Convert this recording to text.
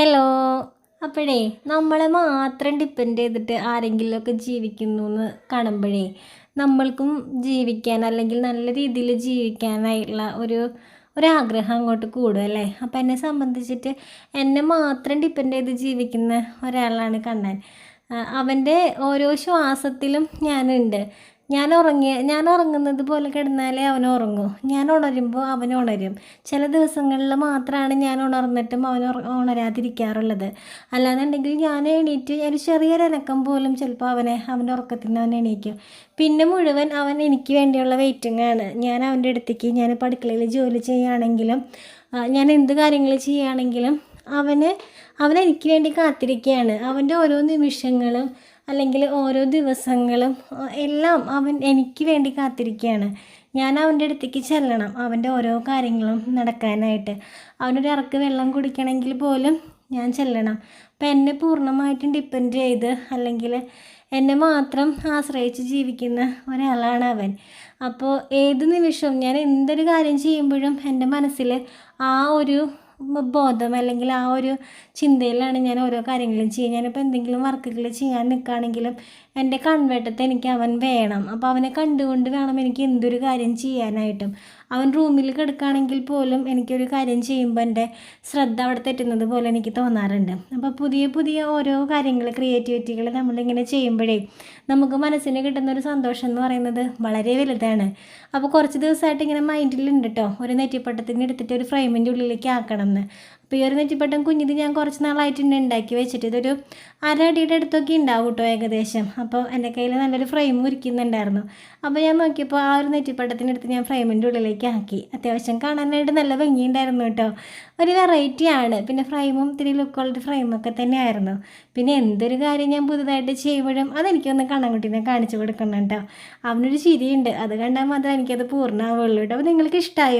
Hello. അപ്പോഴേ നമ്മളെ മാത്രം ഡിപ്പെൻഡ് ചെയ്തിട്ട് ആരെങ്കിലുമൊക്കെ ജീവിക്കുന്നു എന്ന് കാണുമ്പോഴേ നമ്മൾക്കും ജീവിക്കാൻ അല്ലെങ്കിൽ നല്ല രീതിയിൽ ജീവിക്കാനായിട്ടുള്ള ഒരു ഒരാഗ്രഹം അങ്ങോട്ട് കൂടും അല്ലേ? അപ്പം എന്നെ സംബന്ധിച്ചിട്ട് എന്നെ മാത്രം ഡിപ്പെൻഡ് ചെയ്ത് ജീവിക്കുന്ന ഒരാളാണ് കണ്ണൻ. അവന്റെ ഓരോ ശ്വാസത്തിലും ഞാനുണ്ട്. ഞാൻ ഉറങ്ങിയ ഞാൻ ഉറങ്ങുന്നത് പോലെ കിടന്നാലേ അവൻ ഉറങ്ങൂ ഞാൻ ഉണരുമ്പോൾ അവൻ ഉണരും ചില ദിവസങ്ങളിൽ മാത്രമാണ് ഞാൻ ഉണർന്നിട്ടും അവൻ ഉണരാതിരിക്കാറുള്ളത്. അല്ലാന്നുണ്ടെങ്കിൽ ഞാൻ എണീറ്റ് ഒരു ചെറിയൊരനക്കം പോലും ചിലപ്പോൾ അവനെ അവന്റെ ഉറക്കത്തിൽ അവൻ എണീക്കും. പിന്നെ മുഴുവൻ അവൻ എനിക്ക് വേണ്ടിയുള്ള വെയിറ്റിംഗ് ആണ്. ഞാൻ അവന്റെ അടുത്തേക്ക് ഞാൻ അടുക്കളയിൽ ജോലി ചെയ്യുകയാണെങ്കിലും ഞാൻ എന്ത് കാര്യങ്ങൾ ചെയ്യുകയാണെങ്കിലും അവന് അവൻ എനിക്ക് വേണ്ടി കാത്തിരിക്കുകയാണ്. അവന്റെ ഓരോ നിമിഷങ്ങളും അല്ലെങ്കിൽ ഓരോ ദിവസങ്ങളും എല്ലാം അവൻ എനിക്ക് വേണ്ടി കാത്തിരിക്കുകയാണ്. ഞാൻ അവന്റെ അടുത്തേക്ക് ചെല്ലണം അവന്റെ ഓരോ കാര്യങ്ങളും നടക്കാനായിട്ട്. അവനൊരു ഇറക്ക് വെള്ളം കുടിക്കണമെങ്കിൽ പോലും ഞാൻ ചെല്ലണം. അപ്പം എന്നെ പൂർണമായിട്ടും ഡിപ്പെൻഡ് ചെയ്ത് അല്ലെങ്കിൽ എന്നെ മാത്രം ആശ്രയിച്ച് ജീവിക്കുന്ന ഒരാളാണ് അവൻ. അപ്പോൾ ഏത് നിമിഷവും ഞാൻ എന്തൊരു കാര്യം ചെയ്യുമ്പോഴും എന്റെ മനസ്സിൽ ആ ഒരു ബോധം അല്ലെങ്കിൽ ആ ഒരു ചിന്തയിലാണ് ഞാൻ ഓരോ കാര്യങ്ങളും ചെയ്യുക. ഞാനിപ്പോൾ എന്തെങ്കിലും വർക്കുകൾ ചെയ്യാൻ നിൽക്കുകയാണെങ്കിലും എന്റെ കൺവേട്ടത്തെ എനിക്ക് അവൻ വേണം. അപ്പോൾ അവനെ കണ്ടുകൊണ്ട് വേണം എനിക്ക് എന്തൊരു കാര്യം ചെയ്യാനായിട്ടും. അവൻ റൂമിൽ കിടക്കുകയാണെങ്കിൽ പോലും എനിക്കൊരു കാര്യം ചെയ്യുമ്പോൾ എന്റെ ശ്രദ്ധ അവിടെ തെറ്റുന്നത് പോലെ എനിക്ക് തോന്നാറുണ്ട്. അപ്പോൾ പുതിയ പുതിയ ഓരോ കാര്യങ്ങൾ ക്രിയേറ്റിവിറ്റികൾ നമ്മളിങ്ങനെ ചെയ്യുമ്പോഴേ നമുക്ക് മനസ്സിന് കിട്ടുന്ന ഒരു സന്തോഷം എന്ന് പറയുന്നത് വളരെ വലുതാണ്. അപ്പോൾ കുറച്ച് ദിവസമായിട്ട് ഇങ്ങനെ മൈൻഡിലുണ്ട് കേട്ടോ ഒരു നെറ്റിപ്പട്ടത്തിന് എടുത്തിട്ട് ഒരു ഫ്രെയിമിന്റെ ഉള്ളിലേക്ക് ആക്കണം എന്ന് അപ്പോൾ ഈ ഒരു നെറ്റിപ്പട്ടം കുഞ്ഞിത് ഞാൻ കുറച്ച് നാളായിട്ട് ഉണ്ടാക്കി വെച്ചിട്ട് ഇതൊരു അരടിയുടെ അടുത്തൊക്കെ ഉണ്ടാവും കേട്ടോ ഏകദേശം. അപ്പോൾ എന്റെ കയ്യിൽ നല്ലൊരു ഫ്രെയിം ഉരിക്കുന്നുണ്ടായിരുന്നു അപ്പോൾ ഞാൻ നോക്കിയപ്പോൾ ആ ഒരു നെറ്റിപ്പട്ടത്തിനടുത്ത് ഞാൻ ഫ്രെയിമിന്റെ ഉള്ളിലേക്ക് ആക്കി. അത്യാവശ്യം കാണാനായിട്ട് നല്ല ഭംഗിയുണ്ടായിരുന്നു കേട്ടോ ഒരു വെറൈറ്റി ആണ്. പിന്നെ ഫ്രെയിമും ഇത്തിരി ലുക്കുള്ള ഫ്രെയിമൊക്കെ തന്നെയായിരുന്നു. പിന്നെ എന്തൊരു കാര്യം ഞാൻ പുതുതായിട്ട് ചെയ്യുമ്പോഴും അതെനിക്കൊന്ന് കണ്ണൻകുട്ടീനെ കാണിച്ചു കൊടുക്കണം കേട്ടോ അവനൊരു ചിരിയുണ്ട്. അത് കണ്ടാൽ മാത്രമേ എനിക്കത് പൂർണമാവുള്ളൂ കേട്ടോ അപ്പോൾ നിങ്ങൾക്ക് ഇഷ്ടമായോ